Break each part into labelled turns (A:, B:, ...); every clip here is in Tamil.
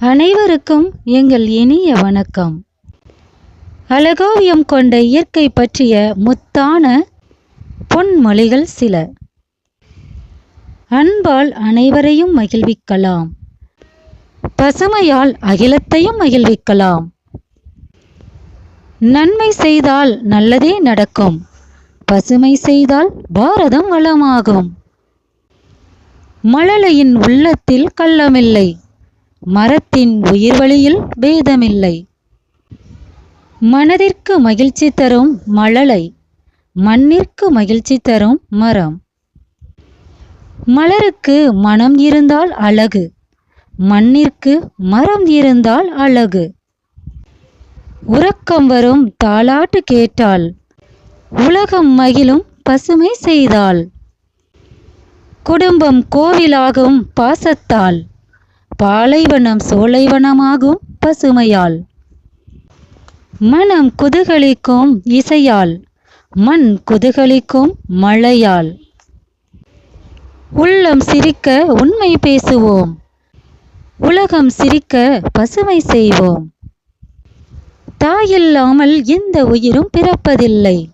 A: அனைவருக்கும் எங்கள் இனிய வணக்கம். அழகாவியம் கொண்ட இயற்கை பற்றிய முத்தான பொன்மொழிகள் சில. அன்பால் அனைவரையும் மகிழ்விக்கலாம். பசுமையால் அகிலத்தையும் மகிழ்விக்கலாம். நன்மை செய்தால் நல்லதே நடக்கும். பசுமை செய்தால் பாரதம் வளமாகும். மழலையின் உள்ளத்தில் கள்ளமில்லை. மரத்தின் உயிர்வழியில் பேதமில்லை. மனதிற்கு மகிழ்ச்சி தரும் மழலை மண்ணிற்கு மகிழ்ச்சி தரும் மரம். மலருக்கு மனம் இருந்தால் அழகு மண்ணிற்கு மரம் இருந்தால் அழகு. உறக்கம் வரும் தாலாட்டு கேட்டால் உலகம் மகிழும் பசுமை செய்தால். குடும்பம் கோவிலாகும் பாசத்தால் பாலைவனம் சோலைவனமாகும் பசுமையால். மனம் குதுகலிக்கும் இசையால். மண் குதுகலிக்கும் மழையால். உள்ளம் சிரிக்க உண்மை பேசுவோம். உலகம் சிரிக்க பசுமை செய்வோம். தாயில்லாமல் எந்த உயிரும் பிறப்பதில்லை.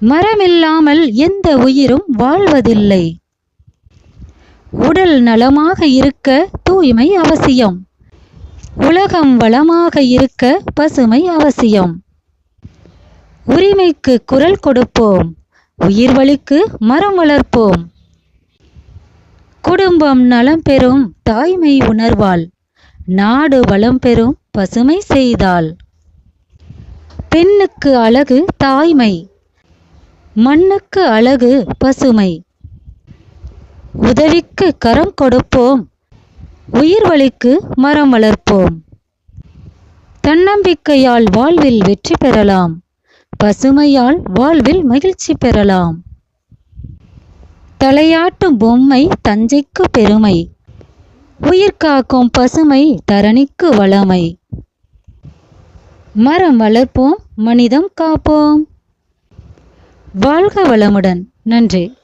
A: மரமில்லாமல் எந்த உயிரும் வாழ்வதில்லை. உடல் நலமாக இருக்க தூய்மை அவசியம். உலகம் வளமாக இருக்க பசுமை அவசியம். உரிமைக்கு குரல் கொடுப்போம். உயிர்வழிக்கு மரம் வளர்ப்போம். குடும்பம் நலம் பெறும் தாய்மை உணர்வாள் நாடு வளம் பெறும் பசுமை செய்தால். பெண்ணுக்கு அழகு தாய்மை. மண்ணுக்கு அழகு பசுமை. உதவிக்கு கரம் கொடுப்போம். உயிர்வழிக்கு மரம் வளர்ப்போம். தன்னம்பிக்கையால் வாழ்வில் வெற்றி பெறலாம். பசுமையால் வாழ்வில் மகிழ்ச்சி பெறலாம். தலையாட்டும் பொம்மை தஞ்சைக்கு பெருமை. உயிர் காக்கும் பசுமை தரணிக்கு வளமை. மரம் வளர்ப்போம் மனிதம் காப்போம். வாழ்க வளமுடன். நன்றி.